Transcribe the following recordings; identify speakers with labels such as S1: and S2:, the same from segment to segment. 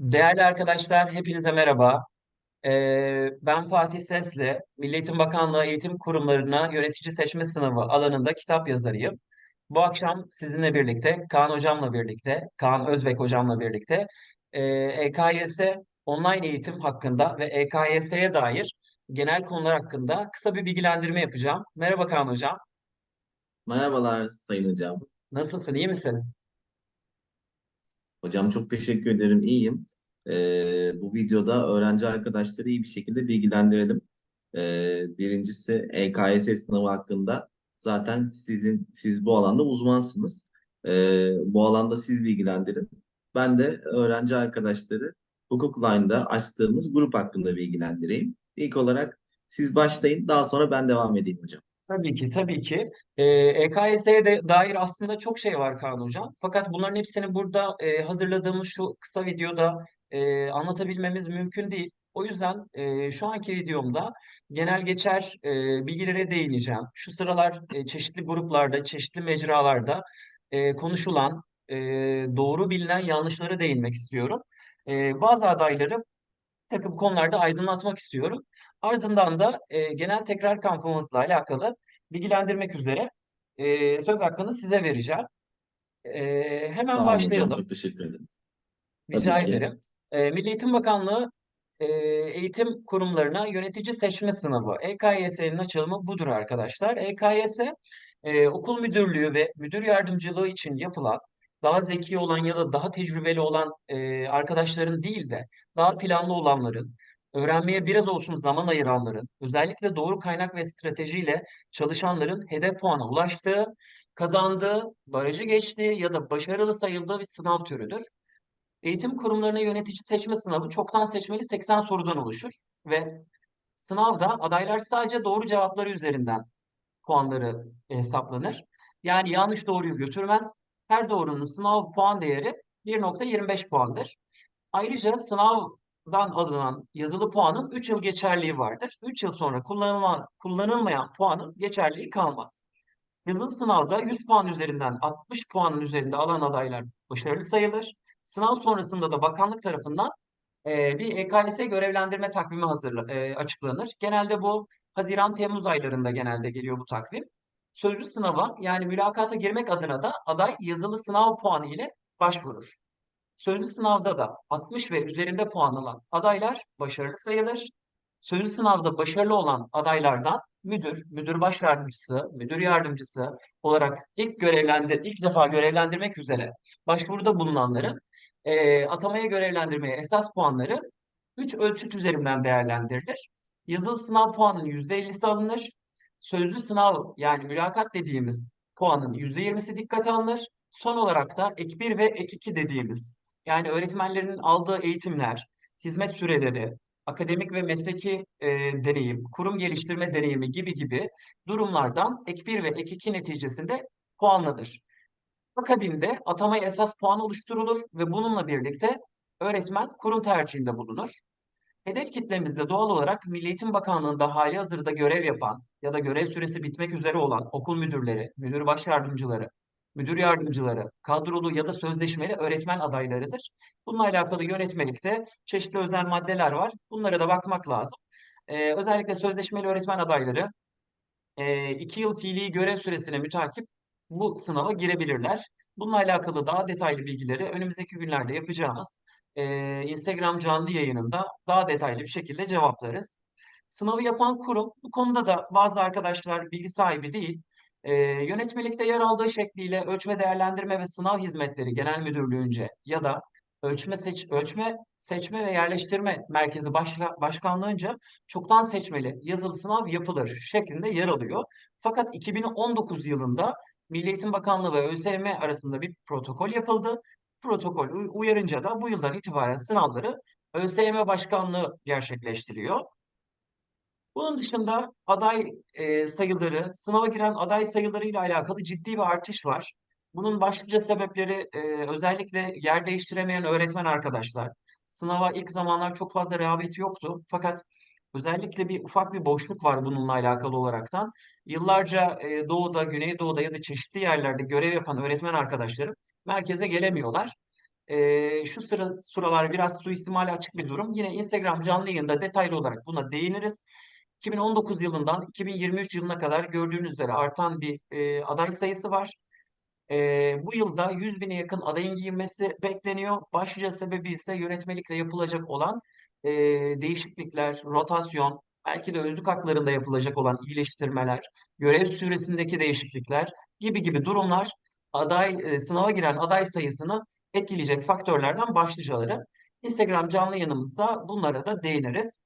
S1: Değerli arkadaşlar, hepinize merhaba. Ee, ben Fatih Sesli, Milli Eğitim Bakanlığı Eğitim Kurumlarına Yönetici Seçme Sınavı alanında kitap yazarıyım. Bu akşam sizinle birlikte, Kaan Hocam'la birlikte, Kaan Özbek Hocam'la birlikte e, EKYS online eğitim hakkında ve EKYS'ye dair genel konular hakkında kısa bir bilgilendirme yapacağım. Merhaba Kaan Hocam,
S2: Merhabalar Sayın Hocam.
S1: nasılsın, iyi misin?
S2: Hocam çok teşekkür ederim, iyiyim. Ee, bu videoda öğrenci arkadaşları iyi bir şekilde bilgilendirelim. Ee, birincisi EKS sınavı hakkında zaten sizin siz bu alanda uzmansınız. Ee, bu alanda siz bilgilendirin. Ben de öğrenci arkadaşları Hukuk Line'da açtığımız grup hakkında bilgilendireyim. İlk olarak siz başlayın, daha sonra ben devam edeyim hocam.
S1: Tabii ki, tabii ki. Ee, EKS'ye de dair aslında çok şey var Kaan Hocam. Fakat bunların hepsini burada e, hazırladığımız şu kısa videoda e, anlatabilmemiz mümkün değil. O yüzden e, şu anki videomda genel geçer e, bilgilere değineceğim. Şu sıralar e, çeşitli gruplarda, çeşitli mecralarda e, konuşulan, e, doğru bilinen yanlışlara değinmek istiyorum. E, bazı adayları takım konularda aydınlatmak istiyorum. Ardından da e, genel tekrar kampımızla alakalı bilgilendirmek üzere e, söz hakkını size vereceğim. E, hemen
S2: Sağ olun hocam,
S1: başlayalım.
S2: çok teşekkür ederim.
S1: Rica
S2: Tabii ki.
S1: E, Milli Eğitim Bakanlığı e, eğitim kurumlarına yönetici seçme sınavı. EKYS'nin açılımı budur arkadaşlar. EKYS e, okul müdürlüğü ve müdür yardımcılığı için yapılan daha zeki olan ya da daha tecrübeli olan e, arkadaşların değil de daha planlı olanların, öğrenmeye biraz olsun zaman ayıranların, özellikle doğru kaynak ve stratejiyle çalışanların hedef puana ulaştığı, kazandığı, barajı geçtiği ya da başarılı sayıldığı bir sınav türüdür. Eğitim kurumlarına yönetici seçme sınavı çoktan seçmeli 80 sorudan oluşur ve sınavda adaylar sadece doğru cevapları üzerinden puanları hesaplanır. Yani yanlış doğruyu götürmez. Her doğrunun sınav puan değeri 1.25 puandır. Ayrıca sınavdan alınan yazılı puanın 3 yıl geçerliği vardır. 3 yıl sonra kullanılma, kullanılmayan puanın geçerliği kalmaz. Yazılı sınavda 100 puan üzerinden 60 puanın üzerinde alan adaylar başarılı sayılır. Sınav sonrasında da bakanlık tarafından e, bir EKS görevlendirme takvimi hazırla, e, açıklanır. Genelde bu Haziran-Temmuz aylarında genelde geliyor bu takvim. Sözlü sınava yani mülakata girmek adına da aday yazılı sınav puanı ile başvurur. Sözlü sınavda da 60 ve üzerinde puan alan adaylar başarılı sayılır. Sözlü sınavda başarılı olan adaylardan müdür, müdür baş yardımcısı, müdür yardımcısı olarak ilk görevlendir, ilk defa görevlendirmek üzere başvuruda bulunanların e, atamaya görevlendirmeye esas puanları 3 ölçüt üzerinden değerlendirilir. Yazılı sınav puanının %50'si alınır. Sözlü sınav yani mülakat dediğimiz puanın %20'si dikkate alınır. Son olarak da ek 1 ve ek 2 dediğimiz yani öğretmenlerin aldığı eğitimler, hizmet süreleri, akademik ve mesleki e, deneyim, kurum geliştirme deneyimi gibi gibi durumlardan ek 1 ve ek 2 neticesinde puanlanır. Akabinde atamaya esas puan oluşturulur ve bununla birlikte öğretmen kurum tercihinde bulunur. Hedef kitlemizde doğal olarak Milli Eğitim Bakanlığı'nda hali hazırda görev yapan ya da görev süresi bitmek üzere olan okul müdürleri, müdür baş yardımcıları, müdür yardımcıları, kadrolu ya da sözleşmeli öğretmen adaylarıdır. Bununla alakalı yönetmelikte çeşitli özel maddeler var. Bunlara da bakmak lazım. Ee, özellikle sözleşmeli öğretmen adayları e, iki yıl fiili görev süresine mütakip bu sınava girebilirler. Bununla alakalı daha detaylı bilgileri önümüzdeki günlerde yapacağımız e, Instagram canlı yayınında daha detaylı bir şekilde cevaplarız. Sınavı yapan kurum bu konuda da bazı arkadaşlar bilgi sahibi değil. E, yönetmelikte yer aldığı şekliyle Ölçme Değerlendirme ve Sınav Hizmetleri Genel Müdürlüğü'nce ya da Ölçme Seç Ölçme Seçme ve Yerleştirme Merkezi Başka, Başkanlığı'nca çoktan seçmeli yazılı sınav yapılır şeklinde yer alıyor. Fakat 2019 yılında Milli Eğitim Bakanlığı ve ÖSYM arasında bir protokol yapıldı. Protokol uyarınca da bu yıldan itibaren sınavları ÖSYM Başkanlığı gerçekleştiriyor. Bunun dışında aday e, sayıları, sınava giren aday sayıları ile alakalı ciddi bir artış var. Bunun başlıca sebepleri e, özellikle yer değiştiremeyen öğretmen arkadaşlar. Sınava ilk zamanlar çok fazla rehaveti yoktu. Fakat özellikle bir ufak bir boşluk var bununla alakalı olaraktan. Yıllarca e, Doğu'da, Güneydoğu'da ya da çeşitli yerlerde görev yapan öğretmen arkadaşlarım merkeze gelemiyorlar. Ee, şu sıra sıralar biraz suistimale açık bir durum. Yine Instagram canlı yayında detaylı olarak buna değiniriz. 2019 yılından 2023 yılına kadar gördüğünüz üzere artan bir e, aday sayısı var. Ee, bu yılda 100 bine yakın adayın girmesi bekleniyor. Başlıca sebebi ise yönetmelikle yapılacak olan e, değişiklikler, rotasyon, belki de özlük haklarında yapılacak olan iyileştirmeler, görev süresindeki değişiklikler gibi gibi durumlar aday e, sınava giren aday sayısını etkileyecek faktörlerden başlıcaları. Instagram canlı yayınımızda bunlara da değiniriz.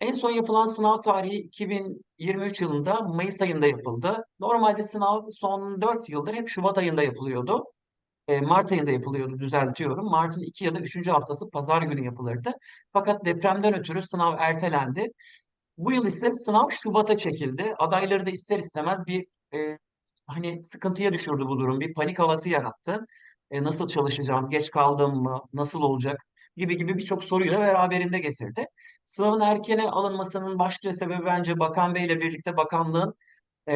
S1: En son yapılan sınav tarihi 2023 yılında Mayıs ayında yapıldı. Normalde sınav son 4 yıldır hep Şubat ayında yapılıyordu. E, Mart ayında yapılıyordu düzeltiyorum. Mart'ın 2 ya da 3. haftası pazar günü yapılırdı. Fakat depremden ötürü sınav ertelendi. Bu yıl ise sınav Şubat'a çekildi. Adayları da ister istemez bir e, hani sıkıntıya düşürdü bu durum. Bir panik havası yarattı. E, nasıl çalışacağım, geç kaldım mı, nasıl olacak gibi gibi birçok soruyla beraberinde getirdi. Sınavın erkene alınmasının başlıca sebebi bence Bakan Bey ile birlikte bakanlığın e,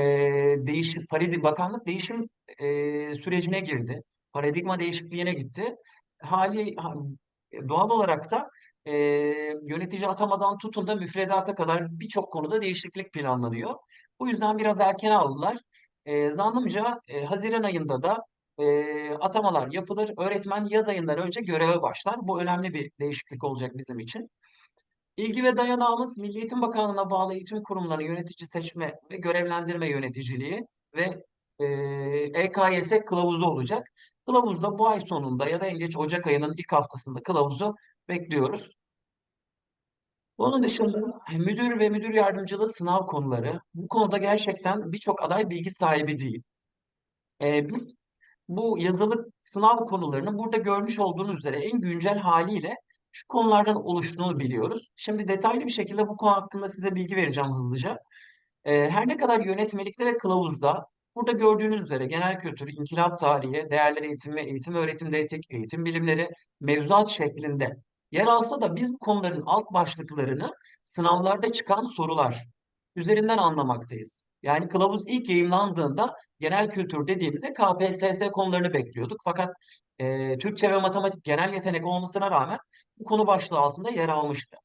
S1: değişim, paradig bakanlık değişim e, sürecine girdi. Paradigma değişikliğine gitti. Hali ha- doğal olarak da e, yönetici atamadan tutun da müfredata kadar birçok konuda değişiklik planlanıyor. Bu yüzden biraz erken aldılar. E, zannımca e, Haziran ayında da e, atamalar yapılır. Öğretmen yaz ayından önce göreve başlar. Bu önemli bir değişiklik olacak bizim için. İlgi ve dayanağımız Milli Eğitim Bakanlığı'na bağlı eğitim kurumlarının yönetici seçme ve görevlendirme yöneticiliği ve e, EKYS kılavuzu olacak. Kılavuzda bu ay sonunda ya da en geç Ocak ayının ilk haftasında kılavuzu bekliyoruz. Onun dışında müdür ve müdür yardımcılığı sınav konuları. Bu konuda gerçekten birçok aday bilgi sahibi değil. E, biz bu yazılı sınav konularını burada görmüş olduğunuz üzere en güncel haliyle şu konulardan oluştuğunu biliyoruz. Şimdi detaylı bir şekilde bu konu hakkında size bilgi vereceğim hızlıca. Ee, her ne kadar yönetmelikte ve kılavuzda burada gördüğünüz üzere genel kültür, inkılap tarihi, değerler eğitimi, eğitim öğretimde etik, eğitim bilimleri, mevzuat şeklinde yer alsa da biz bu konuların alt başlıklarını sınavlarda çıkan sorular üzerinden anlamaktayız. Yani kılavuz ilk yayımlandığında genel kültür dediğimizde KPSS konularını bekliyorduk. Fakat e, Türkçe ve matematik genel yetenek olmasına rağmen bu konu başlığı altında yer almıştı.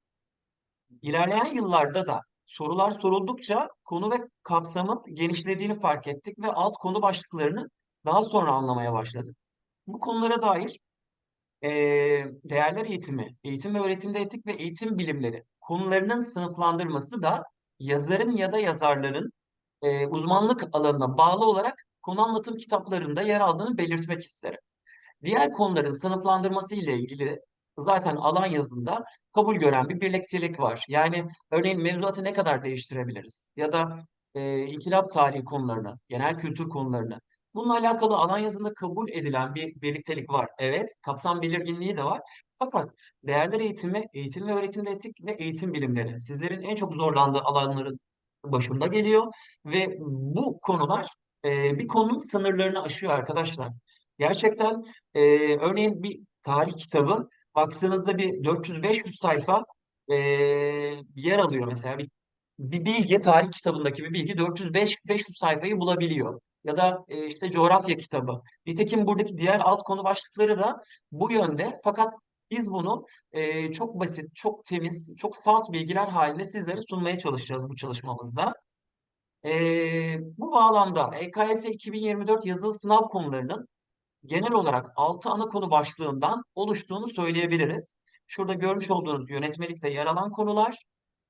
S1: İlerleyen yıllarda da sorular soruldukça konu ve kapsamın genişlediğini fark ettik ve alt konu başlıklarını daha sonra anlamaya başladık. Bu konulara dair e, değerler eğitimi, eğitim ve öğretimde etik ve eğitim bilimleri konularının sınıflandırması da yazarın ya da yazarların e, uzmanlık alanına bağlı olarak konu anlatım kitaplarında yer aldığını belirtmek isterim. Diğer konuların sınıflandırması ile ilgili zaten alan yazında kabul gören bir birliktelik var. Yani örneğin mevzuatı ne kadar değiştirebiliriz? Ya da e, inkılap tarihi konularını, genel kültür konularını. Bununla alakalı alan yazında kabul edilen bir birliktelik var. Evet, kapsam belirginliği de var. Fakat değerler eğitimi, eğitim ve öğretimde etik ve eğitim bilimleri sizlerin en çok zorlandığı alanların başında geliyor ve bu konular e, bir konunun sınırlarını aşıyor arkadaşlar. Gerçekten e, örneğin bir tarih kitabı baktığınızda bir 400-500 sayfa e, yer alıyor mesela. Bir, bir bilgi, tarih kitabındaki bir bilgi 400-500 sayfayı bulabiliyor. Ya da e, işte coğrafya kitabı. Nitekim buradaki diğer alt konu başlıkları da bu yönde. Fakat biz bunu e, çok basit, çok temiz, çok salt bilgiler halinde sizlere sunmaya çalışacağız bu çalışmamızda. E, bu bağlamda EKS 2024 yazılı sınav konularının genel olarak 6 ana konu başlığından oluştuğunu söyleyebiliriz. Şurada görmüş olduğunuz yönetmelikte yer alan konular.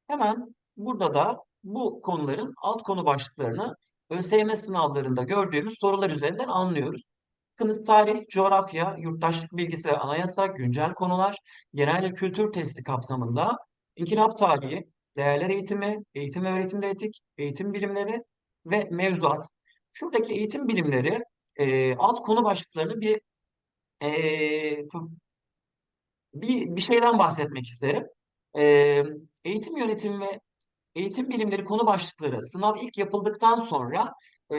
S1: Hemen burada da bu konuların alt konu başlıklarını ÖSYM sınavlarında gördüğümüz sorular üzerinden anlıyoruz. Bakınız tarih, coğrafya, yurttaşlık bilgisi ve anayasa, güncel konular, genel kültür testi kapsamında inkılap tarihi, değerler eğitimi, eğitim ve öğretimde etik, eğitim bilimleri ve mevzuat. Şuradaki eğitim bilimleri e, alt konu başlıklarını bir e, bir bir şeyden bahsetmek isterim. E, eğitim yönetimi ve eğitim bilimleri konu başlıkları sınav ilk yapıldıktan sonra e,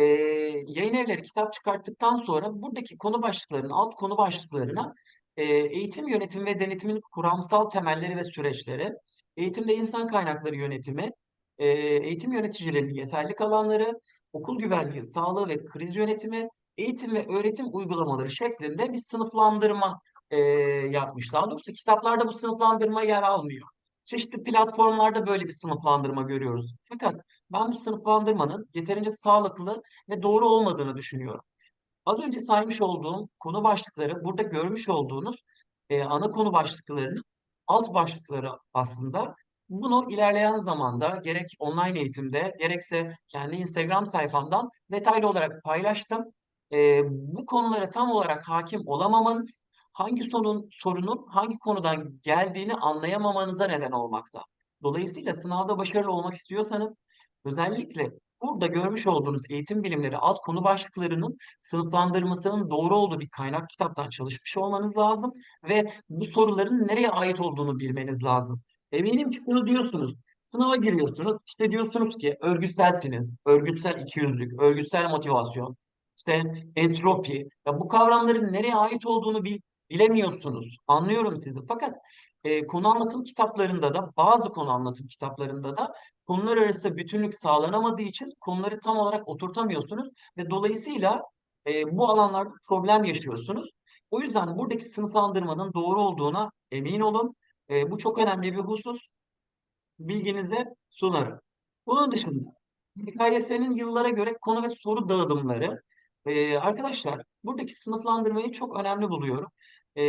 S1: yayın evleri kitap çıkarttıktan sonra buradaki konu başlıklarının alt konu başlıklarına e, eğitim yönetimi ve denetimin kuramsal temelleri ve süreçleri, eğitimde insan kaynakları yönetimi, e, eğitim yöneticilerinin yeterlik alanları, okul güvenliği, sağlığı ve kriz yönetimi, eğitim ve öğretim uygulamaları şeklinde bir sınıflandırma e, yapmış. Daha doğrusu kitaplarda bu sınıflandırma yer almıyor. Çeşitli platformlarda böyle bir sınıflandırma görüyoruz. Fakat ben bu sınıflandırmanın yeterince sağlıklı ve doğru olmadığını düşünüyorum. Az önce saymış olduğum konu başlıkları, burada görmüş olduğunuz e, ana konu başlıklarının alt başlıkları aslında. Bunu ilerleyen zamanda gerek online eğitimde gerekse kendi Instagram sayfamdan detaylı olarak paylaştım. E, bu konulara tam olarak hakim olamamanız, hangi sorun, sorunun hangi konudan geldiğini anlayamamanıza neden olmakta. Dolayısıyla sınavda başarılı olmak istiyorsanız özellikle burada görmüş olduğunuz eğitim bilimleri alt konu başlıklarının sınıflandırmasının doğru olduğu bir kaynak kitaptan çalışmış olmanız lazım ve bu soruların nereye ait olduğunu bilmeniz lazım. Eminim ki bunu diyorsunuz. Sınava giriyorsunuz. İşte diyorsunuz ki örgütselsiniz. Örgütsel ikiyüzlülük, örgütsel motivasyon, işte entropi. Ya bu kavramların nereye ait olduğunu bil- bilemiyorsunuz. Anlıyorum sizi. Fakat e, konu anlatım kitaplarında da bazı konu anlatım kitaplarında da konular arasında bütünlük sağlanamadığı için konuları tam olarak oturtamıyorsunuz ve dolayısıyla e, bu alanlarda problem yaşıyorsunuz. O yüzden buradaki sınıflandırmanın doğru olduğuna emin olun. E, bu çok önemli bir husus. Bilginize sunarım. Bunun dışında HKYS'nin yıllara göre konu ve soru dağılımları. E, arkadaşlar buradaki sınıflandırmayı çok önemli buluyorum. E,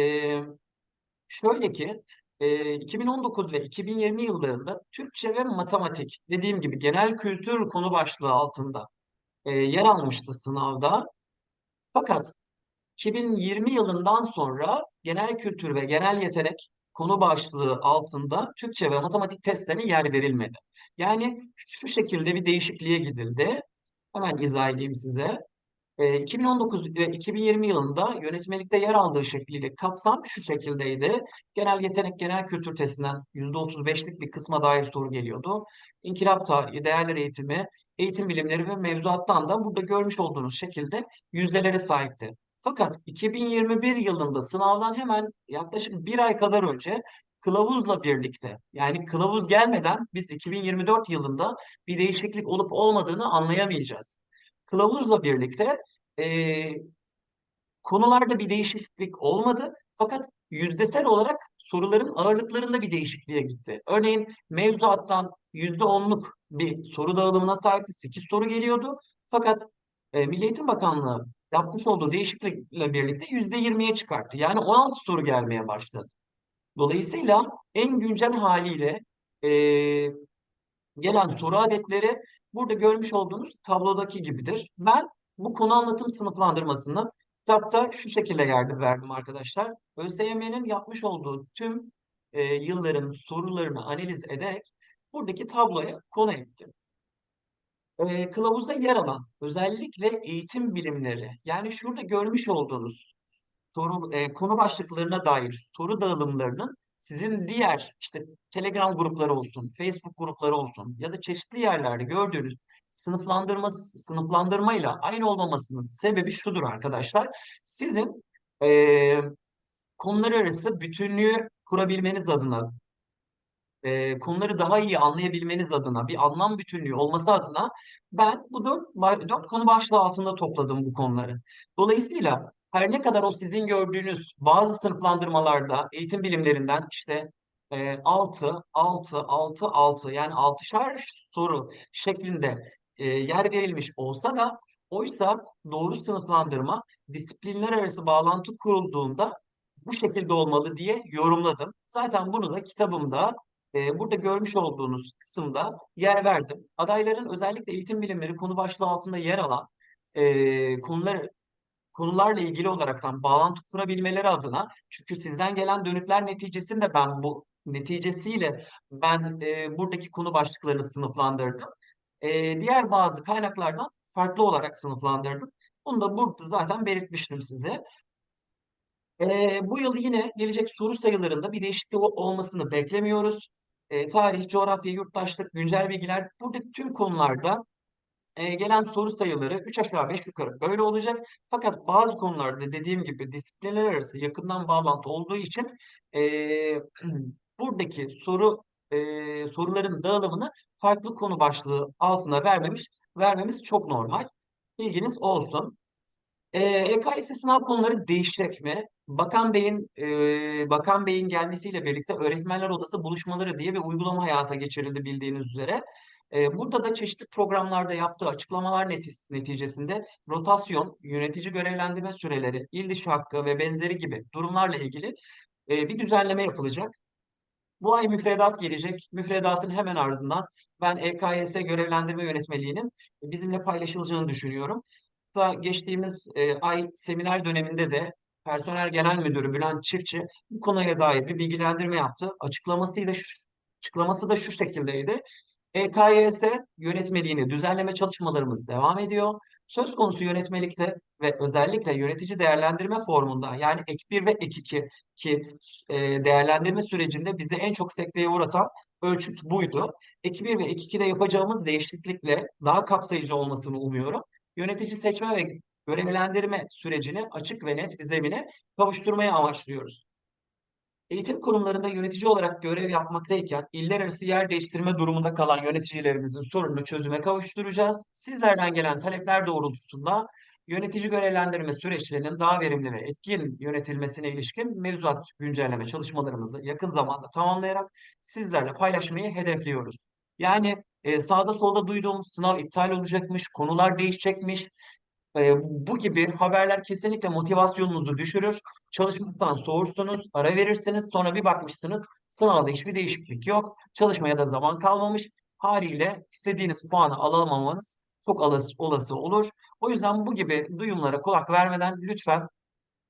S1: şöyle ki e, 2019 ve 2020 yıllarında Türkçe ve matematik dediğim gibi genel kültür konu başlığı altında e, yer almıştı sınavda. Fakat 2020 yılından sonra genel kültür ve genel yetenek konu başlığı altında Türkçe ve matematik testlerine yer verilmedi. Yani şu şekilde bir değişikliğe gidildi. Hemen izah edeyim size. E, 2019 ve 2020 yılında yönetmelikte yer aldığı şekliyle kapsam şu şekildeydi. Genel yetenek, genel kültür testinden %35'lik bir kısma dair soru geliyordu. İnkılap tarihi, değerler eğitimi, eğitim bilimleri ve mevzuattan da burada görmüş olduğunuz şekilde yüzdelere sahipti. Fakat 2021 yılında sınavdan hemen yaklaşık bir ay kadar önce kılavuzla birlikte yani kılavuz gelmeden biz 2024 yılında bir değişiklik olup olmadığını anlayamayacağız. Kılavuzla birlikte e, konularda bir değişiklik olmadı. Fakat yüzdesel olarak soruların ağırlıklarında bir değişikliğe gitti. Örneğin mevzuattan %10'luk bir soru dağılımına sahipti. 8 soru geliyordu. Fakat e, Milli Eğitim Bakanlığı yapmış olduğu değişiklikle birlikte %20'ye çıkarttı. Yani 16 soru gelmeye başladı. Dolayısıyla en güncel haliyle e, gelen soru adetleri burada görmüş olduğunuz tablodaki gibidir. Ben bu konu anlatım sınıflandırmasını kitapta şu şekilde yer verdim arkadaşlar. ÖSYM'nin yapmış olduğu tüm e, yılların sorularını analiz ederek buradaki tabloya konu ettim. E, kılavuzda yer alan özellikle eğitim bilimleri yani şurada görmüş olduğunuz soru e, konu başlıklarına dair soru dağılımlarının sizin diğer işte Telegram grupları olsun, Facebook grupları olsun ya da çeşitli yerlerde gördüğünüz sınıflandırma sınıflandırmayla aynı olmamasının sebebi şudur arkadaşlar. Sizin e, konular arası bütünlüğü kurabilmeniz adına e, konuları daha iyi anlayabilmeniz adına, bir anlam bütünlüğü olması adına ben bu dört, dört konu başlığı altında topladım bu konuları. Dolayısıyla her ne kadar o sizin gördüğünüz bazı sınıflandırmalarda eğitim bilimlerinden işte e, 6, 6, 6, 6 yani altışar soru şeklinde e, yer verilmiş olsa da oysa doğru sınıflandırma disiplinler arası bağlantı kurulduğunda bu şekilde olmalı diye yorumladım. Zaten bunu da kitabımda e, burada görmüş olduğunuz kısımda yer verdim. Adayların özellikle eğitim bilimleri konu başlığı altında yer alan e, konular konularla ilgili olaraktan bağlantı kurabilmeleri adına çünkü sizden gelen dönütler neticesinde ben bu neticesiyle ben e, buradaki konu başlıklarını sınıflandırdım. E, diğer bazı kaynaklardan farklı olarak sınıflandırdım. Bunu da burada zaten belirtmiştim size. E, bu yıl yine gelecek soru sayılarında bir değişiklik ol- olmasını beklemiyoruz. E, tarih, coğrafya, yurttaşlık, güncel bilgiler buradaki tüm konularda e, gelen soru sayıları 3 aşağı 5 yukarı böyle olacak. Fakat bazı konularda dediğim gibi disiplinler arası yakından bağlantı olduğu için e, buradaki soru e, soruların dağılımını farklı konu başlığı altına vermemiş vermemiz çok normal. Bilginiz olsun. Ee, EKS sınav konuları değişecek mi? Bakan Bey'in e, Bakan Bey'in gelmesiyle birlikte Öğretmenler Odası buluşmaları diye bir uygulama hayata geçirildi bildiğiniz üzere. Burada da çeşitli programlarda yaptığı açıklamalar neticesinde rotasyon, yönetici görevlendirme süreleri, il dışı hakkı ve benzeri gibi durumlarla ilgili bir düzenleme yapılacak. Bu ay müfredat gelecek. Müfredatın hemen ardından ben EKYS görevlendirme yönetmeliğinin bizimle paylaşılacağını düşünüyorum. Hatta geçtiğimiz ay seminer döneminde de Personel Genel Müdürü Bülent Çiftçi bu konuya dair bir bilgilendirme yaptı. Açıklaması da şu, açıklaması da şu şekildeydi. EKYS yönetmeliğini düzenleme çalışmalarımız devam ediyor. Söz konusu yönetmelikte ve özellikle yönetici değerlendirme formunda yani ek 1 ve ek 2 ki e, değerlendirme sürecinde bizi en çok sekteye uğratan ölçüt buydu. Ek 1 ve ek 2'de yapacağımız değişiklikle daha kapsayıcı olmasını umuyorum. Yönetici seçme ve görevlendirme sürecini açık ve net bir zemine kavuşturmaya amaçlıyoruz. Eğitim kurumlarında yönetici olarak görev yapmaktayken iller arası yer değiştirme durumunda kalan yöneticilerimizin sorununu çözüme kavuşturacağız. Sizlerden gelen talepler doğrultusunda yönetici görevlendirme süreçlerinin daha verimli ve etkin yönetilmesine ilişkin mevzuat güncelleme çalışmalarımızı yakın zamanda tamamlayarak sizlerle paylaşmayı hedefliyoruz. Yani e, sağda solda duyduğumuz sınav iptal olacakmış, konular değişecekmiş, e, bu gibi haberler kesinlikle motivasyonunuzu düşürür. Çalışmaktan soğursunuz, ara verirsiniz. Sonra bir bakmışsınız sınavda hiçbir değişiklik yok. Çalışmaya da zaman kalmamış. Haliyle istediğiniz puanı alamamanız çok olası, olası olur. O yüzden bu gibi duyumlara kulak vermeden lütfen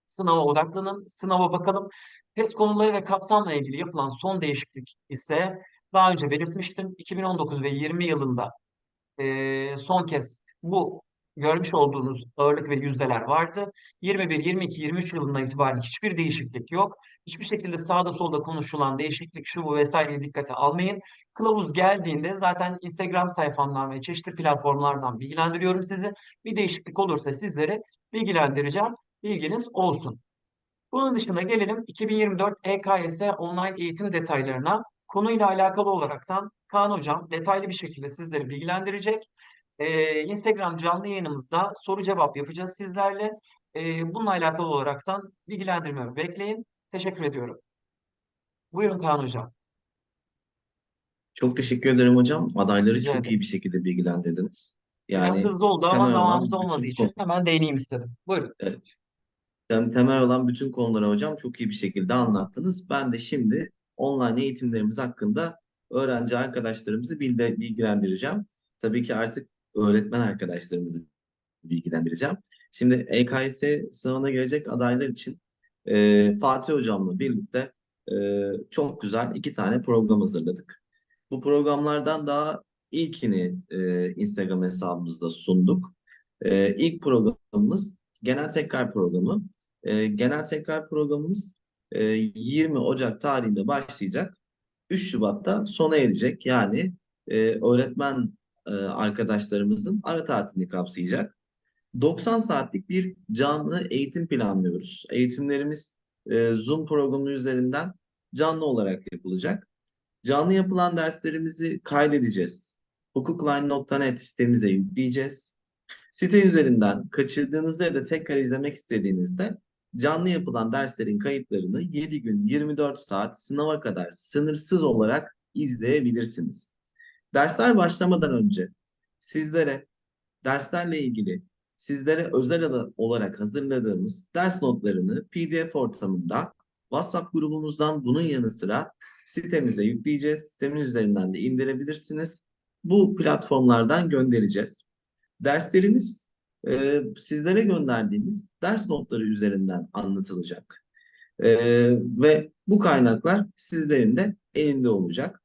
S1: sınava odaklanın. Sınava bakalım. Test konuları ve kapsamla ilgili yapılan son değişiklik ise daha önce belirtmiştim. 2019 ve 20 yılında e, son kez bu görmüş olduğunuz ağırlık ve yüzdeler vardı. 21, 22, 23 yılından itibaren hiçbir değişiklik yok. Hiçbir şekilde sağda solda konuşulan değişiklik şu bu vesaireyi dikkate almayın. Kılavuz geldiğinde zaten Instagram sayfamdan ve çeşitli platformlardan bilgilendiriyorum sizi. Bir değişiklik olursa sizlere bilgilendireceğim. Bilginiz olsun. Bunun dışında gelelim 2024 EKYS online eğitim detaylarına. Konuyla alakalı olaraktan Kaan Hocam detaylı bir şekilde sizleri bilgilendirecek. Ee, Instagram canlı yayınımızda soru cevap yapacağız sizlerle. Ee, bununla alakalı olaraktan bilgilendirmemi bekleyin. Teşekkür ediyorum. Buyurun Kaan Hocam.
S2: Çok teşekkür ederim hocam. Adayları
S1: Rica
S2: çok
S1: ederim.
S2: iyi bir şekilde bilgilendirdiniz.
S1: Biraz
S2: Yani
S1: hızlı oldu ama
S2: temel olan
S1: zamanımız olmadığı için
S2: konu,
S1: hemen değineyim istedim. Buyurun.
S2: evet, tem- temel olan bütün konuları hocam çok iyi bir şekilde anlattınız. Ben de şimdi online eğitimlerimiz hakkında öğrenci arkadaşlarımızı bilde, bilgilendireceğim. Tabii ki artık öğretmen arkadaşlarımızı bilgilendireceğim. Şimdi EKS sınavına gelecek adaylar için e, Fatih hocamla birlikte e, çok güzel iki tane program hazırladık. Bu programlardan daha ilkini e, Instagram hesabımızda sunduk. E, ilk programımız genel tekrar programı. E, genel tekrar programımız e, 20 Ocak tarihinde başlayacak. 3 Şubat'ta sona erecek. Yani e, öğretmen e, arkadaşlarımızın ara tatilini kapsayacak. 90 saatlik bir canlı eğitim planlıyoruz. Eğitimlerimiz e, Zoom programı üzerinden canlı olarak yapılacak. Canlı yapılan derslerimizi kaydedeceğiz. Hukukline.net sitemize yükleyeceğiz. Site üzerinden kaçırdığınızda ya da tekrar izlemek istediğinizde canlı yapılan derslerin kayıtlarını 7 gün 24 saat sınava kadar sınırsız olarak izleyebilirsiniz. Dersler başlamadan önce sizlere derslerle ilgili sizlere özel olarak hazırladığımız ders notlarını PDF ortamında WhatsApp grubumuzdan bunun yanı sıra sitemize yükleyeceğiz. Sistemin üzerinden de indirebilirsiniz. Bu platformlardan göndereceğiz. Derslerimiz e, sizlere gönderdiğimiz ders notları üzerinden anlatılacak. E, ve bu kaynaklar sizlerin de elinde olacak.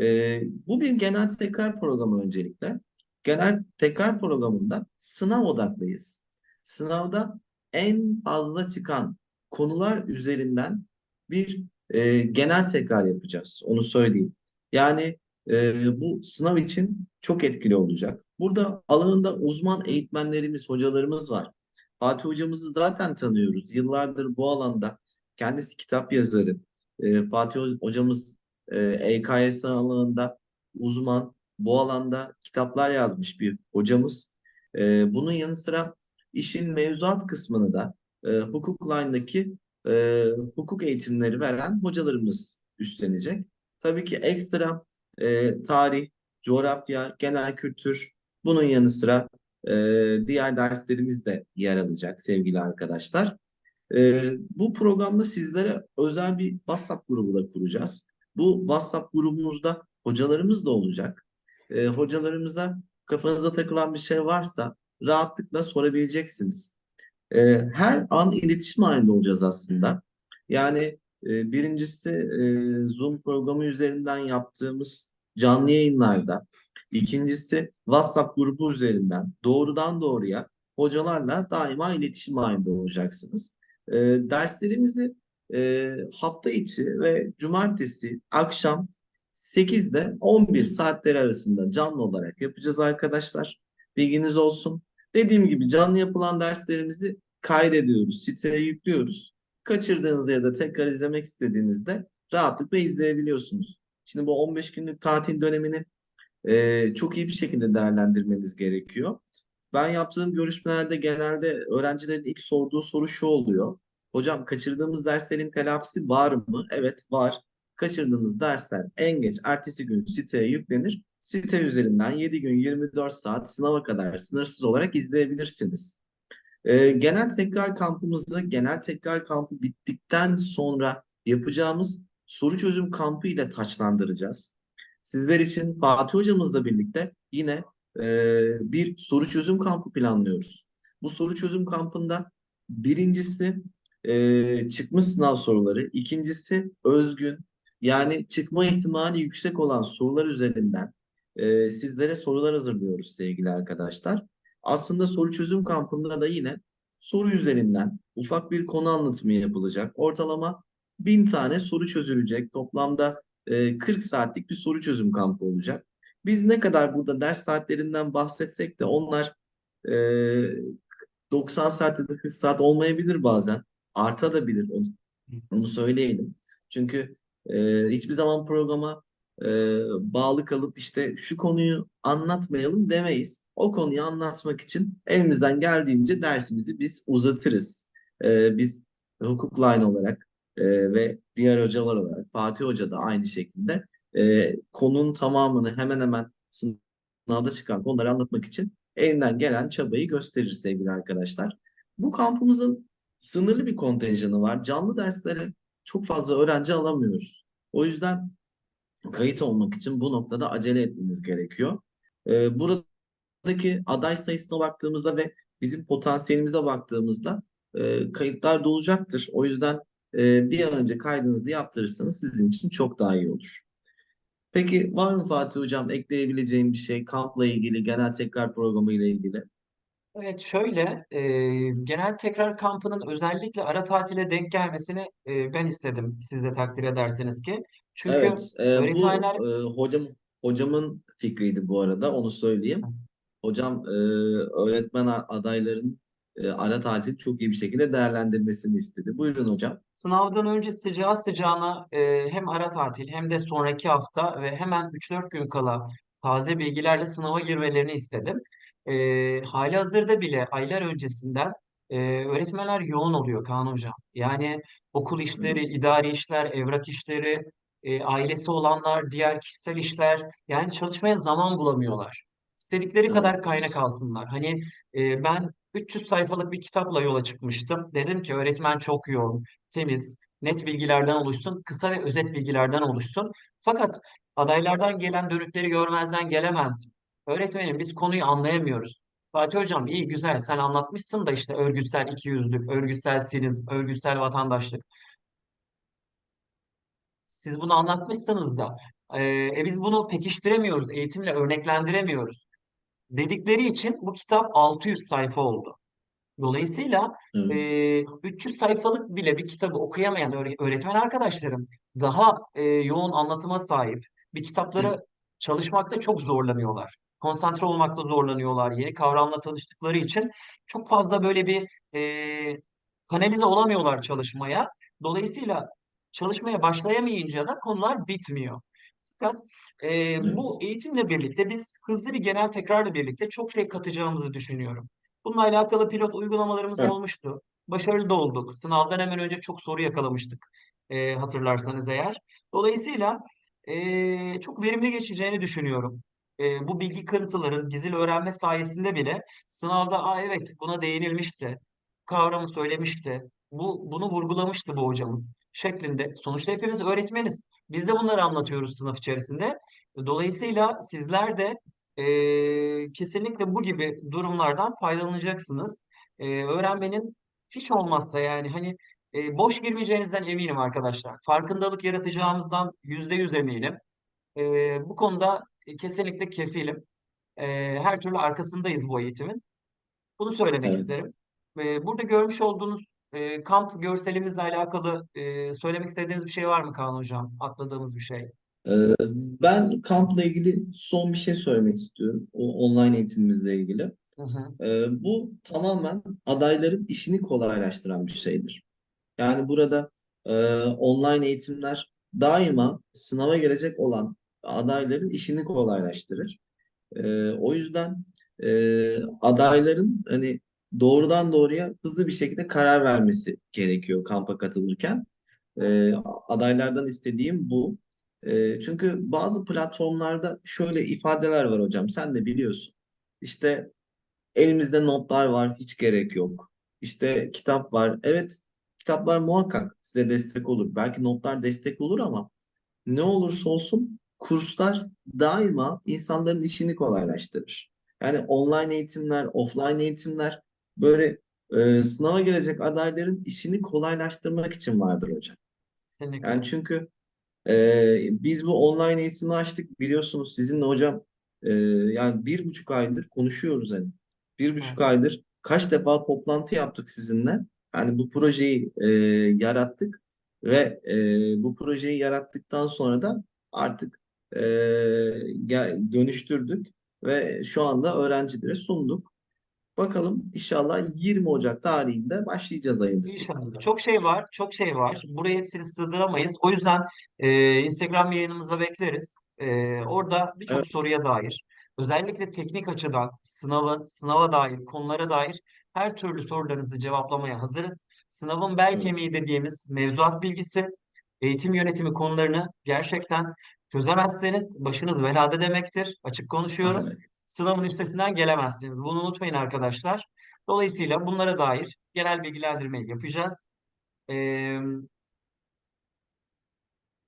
S2: E, bu bir genel tekrar programı öncelikle. Genel tekrar programında sınav odaklıyız. Sınavda en fazla çıkan konular üzerinden bir e, genel tekrar yapacağız. Onu söyleyeyim. Yani e, bu sınav için çok etkili olacak. Burada alanında uzman eğitmenlerimiz, hocalarımız var. Fatih hocamızı zaten tanıyoruz. Yıllardır bu alanda kendisi kitap yazarı. E, Fatih hocamız e, EKS alanında uzman, bu alanda kitaplar yazmış bir hocamız. E, bunun yanı sıra işin mevzuat kısmını da e, hukuk line'daki e, hukuk eğitimleri veren hocalarımız üstlenecek. Tabii ki ekstra tarih, coğrafya, genel kültür, bunun yanı sıra diğer derslerimiz de yer alacak sevgili arkadaşlar. E, bu programda sizlere özel bir WhatsApp grubu da kuracağız. Bu WhatsApp grubumuzda hocalarımız da olacak. E, hocalarımıza kafanıza takılan bir şey varsa rahatlıkla sorabileceksiniz. E, her an iletişim halinde olacağız aslında. Yani e, birincisi e, Zoom programı üzerinden yaptığımız canlı yayınlarda, ikincisi WhatsApp grubu üzerinden doğrudan doğruya hocalarla daima iletişim halinde olacaksınız. E, derslerimizi e, hafta içi ve cumartesi akşam 8 ile 11 saatleri arasında canlı olarak yapacağız arkadaşlar. Bilginiz olsun. Dediğim gibi canlı yapılan derslerimizi kaydediyoruz, siteye yüklüyoruz. Kaçırdığınızda ya da tekrar izlemek istediğinizde rahatlıkla izleyebiliyorsunuz. Şimdi bu 15 günlük tatil dönemini e, çok iyi bir şekilde değerlendirmeniz gerekiyor. Ben yaptığım görüşmelerde genelde öğrencilerin ilk sorduğu soru şu oluyor. Hocam kaçırdığımız derslerin telafisi var mı? Evet var. Kaçırdığınız dersler en geç ertesi gün siteye yüklenir. Site üzerinden 7 gün 24 saat sınava kadar sınırsız olarak izleyebilirsiniz. Ee, genel tekrar kampımızı genel tekrar kampı bittikten sonra yapacağımız soru çözüm kampı ile taçlandıracağız. Sizler için Fatih hocamızla birlikte yine e, bir soru çözüm kampı planlıyoruz. Bu soru çözüm kampında birincisi e, çıkmış sınav soruları, ikincisi özgün yani çıkma ihtimali yüksek olan sorular üzerinden e, sizlere sorular hazırlıyoruz sevgili arkadaşlar. Aslında soru çözüm kampında da yine soru üzerinden ufak bir konu anlatımı yapılacak. Ortalama bin tane soru çözülecek. Toplamda e, 40 saatlik bir soru çözüm kampı olacak. Biz ne kadar burada ders saatlerinden bahsetsek de onlar e, 90 saat ya da 40 saat olmayabilir bazen. Artabilir onu, onu söyleyelim. Çünkü e, hiçbir zaman programa e, bağlı kalıp işte şu konuyu anlatmayalım demeyiz. O konuyu anlatmak için elimizden geldiğince dersimizi biz uzatırız. E, biz hukuk line olarak e, ve diğer hocalar olarak Fatih Hoca da aynı şekilde e, konunun tamamını hemen hemen sınavda çıkan konuları anlatmak için elinden gelen çabayı gösterir sevgili arkadaşlar. Bu kampımızın sınırlı bir kontenjanı var. Canlı derslere çok fazla öğrenci alamıyoruz. O yüzden kayıt olmak için bu noktada acele etmeniz gerekiyor. Ee, buradaki aday sayısına baktığımızda ve bizim potansiyelimize baktığımızda e, kayıtlar dolacaktır. O yüzden e, bir an önce kaydınızı yaptırırsanız sizin için çok daha iyi olur. Peki var mı Fatih Hocam ekleyebileceğim bir şey kampla ilgili, genel tekrar programı ile ilgili?
S1: Evet şöyle e, genel tekrar kampının özellikle ara tatile denk gelmesini e, ben istedim. Siz de takdir edersiniz ki. Çünkü
S2: Evet, e, bu
S1: öğretmenler
S2: hocam hocamın fikriydi bu arada onu söyleyeyim. Hocam e, öğretmen a- adayların e, ara tatil çok iyi bir şekilde değerlendirmesini istedi. Buyurun hocam.
S1: Sınavdan önce sıcağı sıcağına e, hem ara tatil hem de sonraki hafta ve hemen 3-4 gün kala taze bilgilerle sınava girmelerini istedim. E, hali hazırda bile aylar öncesinden e, öğretmenler yoğun oluyor Kaan Hocam. Yani okul işleri,
S2: Evet,
S1: idari işler, evrak işleri, e, ailesi olanlar, diğer kişisel işler yani çalışmaya zaman bulamıyorlar. İstedikleri kadar kaynak
S2: evet,
S1: alsınlar. Hani e, ben 300 sayfalık bir kitapla yola çıkmıştım. Dedim ki öğretmen çok yoğun temiz, net bilgilerden oluşsun, kısa ve özet bilgilerden oluşsun. Fakat adaylardan gelen dönütleri görmezden gelemezdim. Öğretmenim biz konuyu anlayamıyoruz. Fatih Hocam iyi güzel sen anlatmışsın da işte örgütsel ikiyüzlülük, örgütsel sinizm, örgütsel vatandaşlık. Siz bunu anlatmışsınız da e, e biz bunu pekiştiremiyoruz, eğitimle örneklendiremiyoruz. Dedikleri için bu kitap 600 sayfa oldu. Dolayısıyla
S2: evet,
S1: e, 300 sayfalık bile bir kitabı okuyamayan öğre- öğretmen arkadaşlarım daha e, yoğun anlatıma sahip bir kitapları çalışmakta çok zorlanıyorlar. Konsantre olmakta zorlanıyorlar. Yeni kavramla tanıştıkları için çok fazla böyle bir e, kanalize olamıyorlar çalışmaya. Dolayısıyla çalışmaya başlayamayınca da konular bitmiyor. Fakat e, bu
S2: evet,
S1: eğitimle birlikte biz hızlı bir genel tekrarla birlikte çok şey katacağımızı düşünüyorum. Bununla alakalı pilot uygulamalarımız
S2: Evet.
S1: olmuştu. Başarılı da olduk. Sınavdan hemen önce çok soru yakalamıştık. e, hatırlarsanız eğer. Dolayısıyla e, çok verimli geçeceğini düşünüyorum. E, bu bilgi kırıntıların gizli öğrenme sayesinde bile sınavda Aa, evet buna değinilmişti. Kavramı söylemişti. Bu, bunu vurgulamıştı bu hocamız şeklinde. Sonuçta hepimiz öğretmeniz. Biz de bunları anlatıyoruz sınıf içerisinde. Dolayısıyla sizler de e, kesinlikle bu gibi durumlardan faydalanacaksınız. E, öğrenmenin hiç olmazsa yani hani e, boş girmeyeceğinizden eminim arkadaşlar. Farkındalık yaratacağımızdan yüzde yüz eminim. E, bu konuda kesinlikle kefilim. E, her türlü arkasındayız bu eğitimin. Bunu söylemek
S2: Evet.
S1: isterim. E, burada görmüş olduğunuz e, kamp görselimizle alakalı e, söylemek istediğiniz bir şey var mı Kaan Hocam? Atladığımız bir şey.
S2: Ee, Ben kampla ilgili son bir şey söylemek istiyorum. O online eğitimimizle ilgili.
S1: Hı hı.
S2: Ee, bu tamamen adayların işini kolaylaştıran bir şeydir. Yani burada e, online eğitimler daima sınava gelecek olan adayların işini kolaylaştırır. E, o yüzden e, adayların hani doğrudan doğruya hızlı bir şekilde karar vermesi gerekiyor kampa katılırken. E, adaylardan istediğim bu. E, çünkü bazı platformlarda şöyle ifadeler var hocam, sen de biliyorsun. İşte elimizde notlar var, hiç gerek yok. İşte kitap var. Evet, kitaplar muhakkak size destek olur. Belki notlar destek olur ama ne olursa olsun kurslar daima insanların işini kolaylaştırır. Yani online eğitimler, offline eğitimler böyle e, sınava gelecek adayların işini kolaylaştırmak için vardır hocam.
S1: Kesinlikle.
S2: Yani çünkü ee, biz bu online eğitimi açtık biliyorsunuz sizinle hocam e, yani bir buçuk aydır konuşuyoruz hani bir buçuk
S1: Evet.
S2: aydır kaç defa toplantı yaptık sizinle yani bu projeyi e, yarattık ve e, bu projeyi yarattıktan sonra da artık e, dönüştürdük ve şu anda öğrencilere sunduk. Bakalım inşallah 20 Ocak tarihinde başlayacağız hayırlısıyla.
S1: İnşallah. Çok şey var, çok şey var. Buraya hepsini sığdıramayız. O yüzden e, Instagram yayınımıza bekleriz. E, orada birçok
S2: Evet,
S1: soruya dair, özellikle teknik açıdan sınava, sınava dair, konulara dair her türlü sorularınızı cevaplamaya hazırız. Sınavın bel kemiği dediğimiz mevzuat bilgisi, eğitim yönetimi konularını gerçekten çözemezseniz başınız belada demektir. Açık konuşuyorum.
S2: aynen.
S1: Sınavın üstesinden gelemezsiniz. Bunu unutmayın arkadaşlar. Dolayısıyla bunlara dair genel bilgilendirmeyi yapacağız. Ee,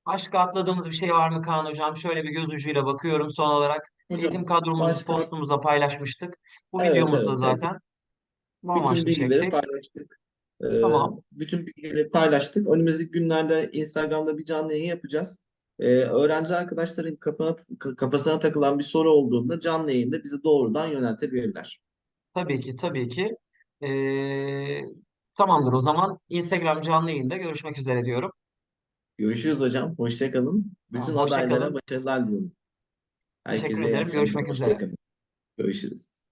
S1: başka atladığımız bir şey var mı Kaan Hocam? Şöyle bir göz ucuyla bakıyorum. Son olarak eğitim
S2: Hocam
S1: kadromuzu
S2: başka
S1: postumuza paylaşmıştık. Bu
S2: evet
S1: videomuzda
S2: evet evet
S1: zaten bu
S2: Bütün
S1: amaçlı çektik.
S2: paylaştık. Ee,
S1: Tamam.
S2: bütün bilgileri paylaştık. Önümüzdeki günlerde Instagram'da bir canlı yayın yapacağız. Ee, öğrenci arkadaşların kafana, kafasına takılan bir soru olduğunda canlı yayında bizi doğrudan yöneltebilirler.
S1: Tabii ki, tabii ki. Ee, tamamdır o zaman. Instagram canlı yayında görüşmek üzere diyorum.
S2: Görüşürüz hocam. Hoşça kalın. Bütün
S1: hoşça
S2: adaylara
S1: kalın.
S2: başarılar diliyorum.
S1: Teşekkür
S2: Herkese iyi
S1: ederim.
S2: akşamlar.
S1: Görüşmek üzere.
S2: Görüşürüz.